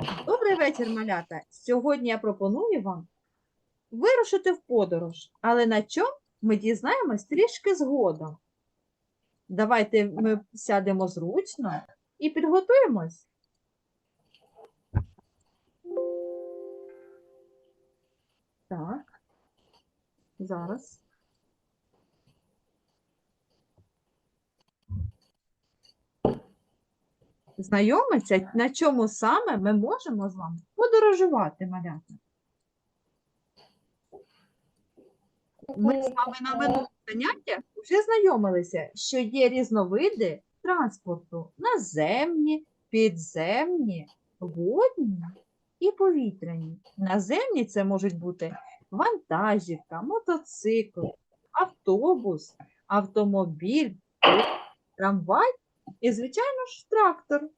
Добрий вечір, малята. Сьогодні я пропоную вам вирушити в подорож, але на чому ми дізнаємось трішки згодом. Давайте ми сядемо зручно і підготуємось. Так, зараз. Знайомиться, на чому саме ми можемо з вами подорожувати, малята. Ми з вами на минулому заняттях вже знайомилися, що є різновиди транспорту наземні, підземні, водні і повітряні. Наземні це можуть бути вантажівка, мотоцикл, автобус, автомобіль, трамвай і, звичайно ж, трактор.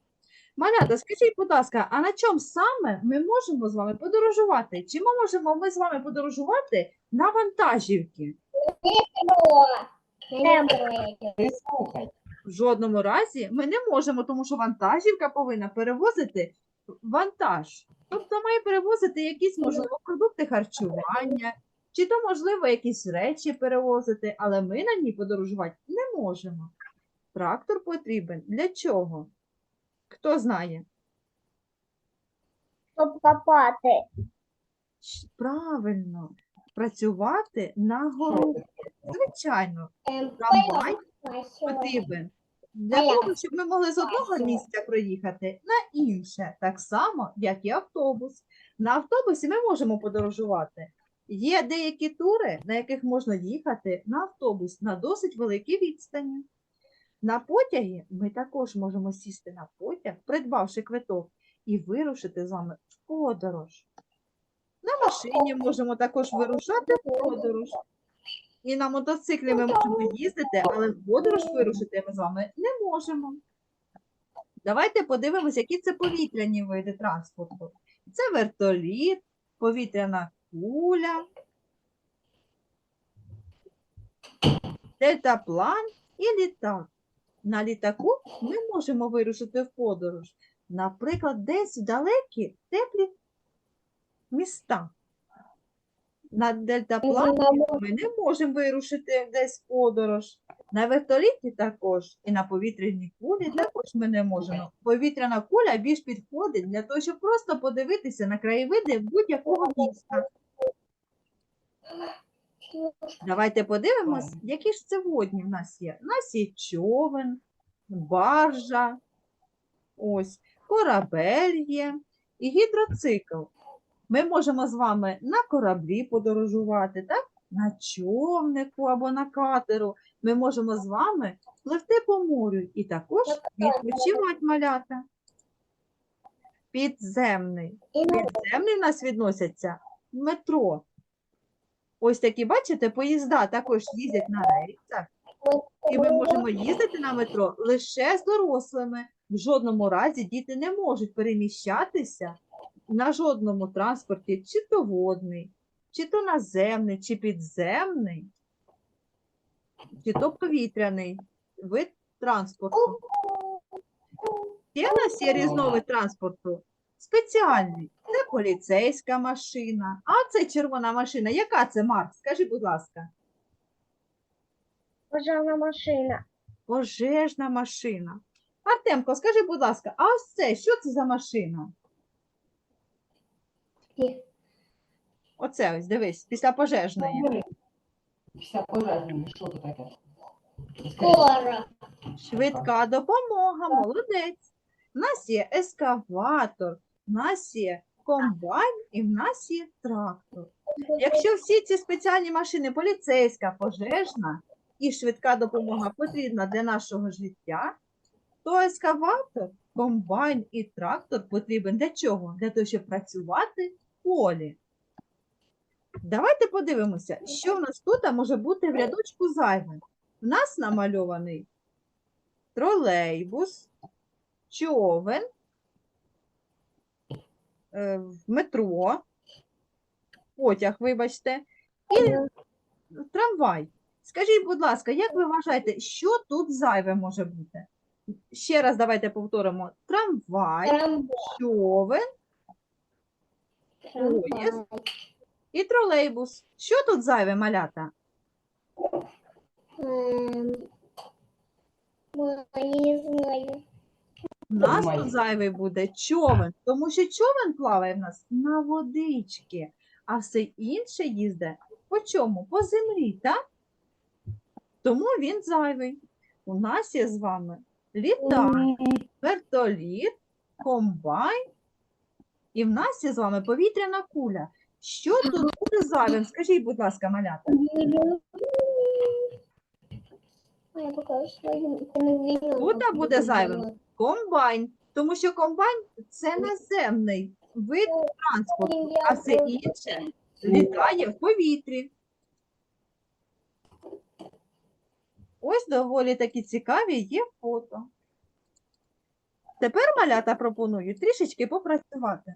Малята, скажіть, будь ласка, а на чому саме ми можемо з вами подорожувати? Чи ми можемо ми з вами подорожувати на вантажівки? В жодному разі ми не можемо, тому що вантажівка повинна перевозити вантаж. Тобто має перевозити якісь, можливо, продукти харчування, чи то, можливо, якісь речі перевозити, але ми на ній подорожувати не можемо. Трактор потрібен для чого? Хто знає? Щоб копати. Правильно, працювати на городі. Звичайно, трамвай потрібен для того, щоб ми могли з одного місця проїхати на інше, так само, як і автобус. На автобусі ми можемо подорожувати. Є деякі тури, на яких можна їхати на автобус на досить великі відстані. На потягі ми також можемо сісти на потяг, придбавши квиток, і вирушити з вами в подорож. На машині можемо також вирушати в подорож. І на мотоциклі ми можемо їздити, але в подорож вирушити ми з вами не можемо. Давайте подивимося, які це повітряні види транспорту. Це вертоліт, повітряна куля, дельтаплан і літак. На літаку ми можемо вирушити в подорож, наприклад, десь в далекі теплі міста. На дельтаплані ми не можемо вирушити десь в подорож. На вертоліті також і на повітряній кулі також ми не можемо. Повітряна куля більш підходить для того, щоб просто подивитися на краєвиди будь-якого міста. Давайте подивимось, які ж це водні в нас є. У нас є човен, баржа, ось, корабель є і гідроцикл. Ми можемо з вами на кораблі подорожувати, так? на човнику або на катеру. Ми можемо з вами пливти по морю і також відпочивати малята. Підземний. Підземний в нас відносяться метро. Ось такі, бачите, поїзда також їздять на рейсах. І ми можемо їздити на метро лише з дорослими. В жодному разі діти не можуть переміщатися на жодному транспорті, чи то водний, чи то наземний, чи підземний, чи то повітряний вид транспорту. Ще в нас є різновид транспорту спеціальний. Це поліцейська машина. А це червона машина. Яка це Марк? Скажи, будь ласка. Пожарна машина. Пожежна машина. Артемко, скажи, будь ласка, а ось це, що це за машина? Оце ось, дивись, після пожежної. Вся пожежна, що це таке? Скоро. Швидка допомога, молодець. У нас є ескаватор, у нас є комбайн і в нас є трактор. Якщо всі ці спеціальні машини, поліцейська, пожежна і швидка допомога потрібна для нашого життя, то ескаватор, комбайн і трактор потрібен для чого? Для того, щоб працювати в полі. Давайте подивимося, що в нас тут може бути в рядочку зайве. У нас намальований тролейбус, човен, е, метро, потяг, вибачте, і трамвай. Скажіть, будь ласка, як ви вважаєте, що тут зайве може бути? Ще раз давайте повторимо: трамвай, човен Поїзд. і тролейбус. Що тут зайве, малята? Ем, не знаю. У нас тут зайвий буде човен, тому що човен плаває в нас на водички, а все інше їздить по чому? По землі, так? Тому він зайвий. У нас є з вами літак, вертоліт, комбайн, і в нас є з вами повітряна куля. Що тут буде зайвим? Скажіть, будь ласка, малята. Тут буде зайвим. Комбайн, тому що комбайн це наземний вид транспорту, а все інше літає в повітрі. Ось доволі такі цікаві є фото. Тепер малята пропоную трішечки попрацювати.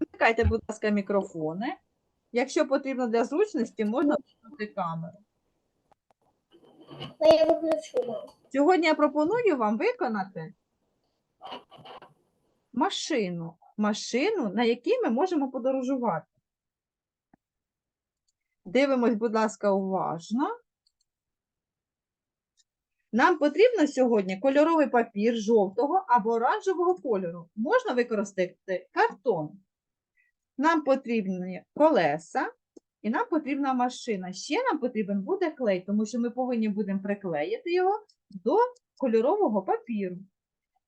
Вмикайте, будь ласка, мікрофони. Якщо потрібно для зручності, можна вимкнути камеру. Я. Сьогодні я пропоную вам виконати машину. Машину, на якій ми можемо подорожувати. Дивимось, будь ласка, уважно. Нам потрібно сьогодні кольоровий папір жовтого або оранжевого кольору. Можна використати картон. Нам потрібні колеса і нам потрібна машина. Ще нам потрібен буде клей, тому що ми повинні будемо приклеїти його до кольорового папіру.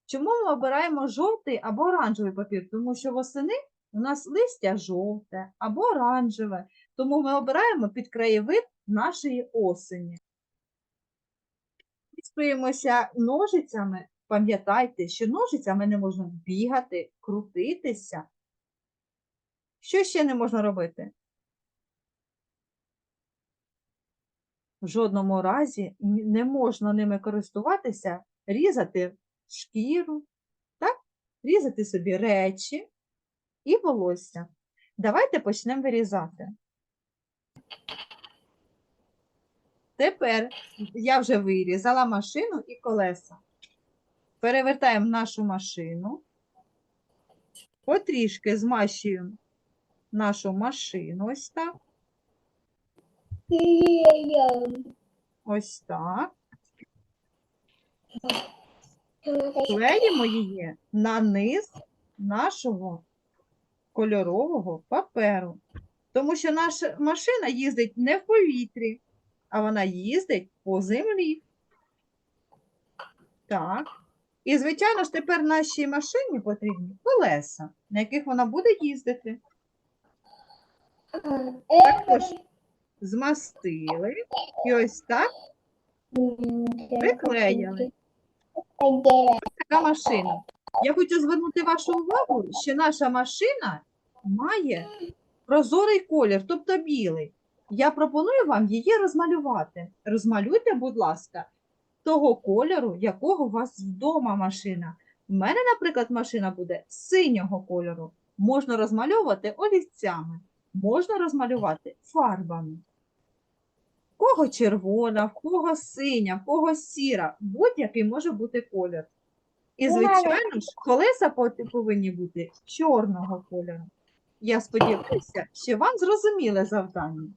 Чому ми обираємо жовтий або оранжевий папір? Тому що восени у нас листя жовте або оранжеве, тому ми обираємо під краєвид нашої осені. Сприємося ножицями. Пам'ятайте, що ножицями не можна бігати, крутитися. Що ще не можна робити? В жодному разі не можна ними користуватися, різати шкіру, так? різати собі речі і волосся. Давайте почнемо вирізати. Тепер я вже вирізала машину і колеса. Перевертаємо нашу машину, потрішки змащуємо нашу машину ось так, ось так. Клеїмо її на низ нашого кольорового паперу. Тому що наша машина їздить не в повітрі, а вона їздить по землі. Так. І, звичайно ж, тепер нашій машині потрібні колеса, на яких вона буде їздити. Також змастили і ось так приклеїли. Така машина. Я хочу звернути вашу увагу, що наша машина має прозорий колір, тобто білий. Я пропоную вам її розмалювати. Розмалюйте, будь ласка, того кольору, якого у вас вдома машина. У мене, наприклад, машина буде синього кольору. Можна розмальовувати олівцями, можна розмалювати фарбами. В кого червона, в кого синя, в кого сіра, будь-який може бути колір. І, звичайно ж, колеса повинні бути чорного кольору. Я сподіваюся, що вам зрозуміле завдання.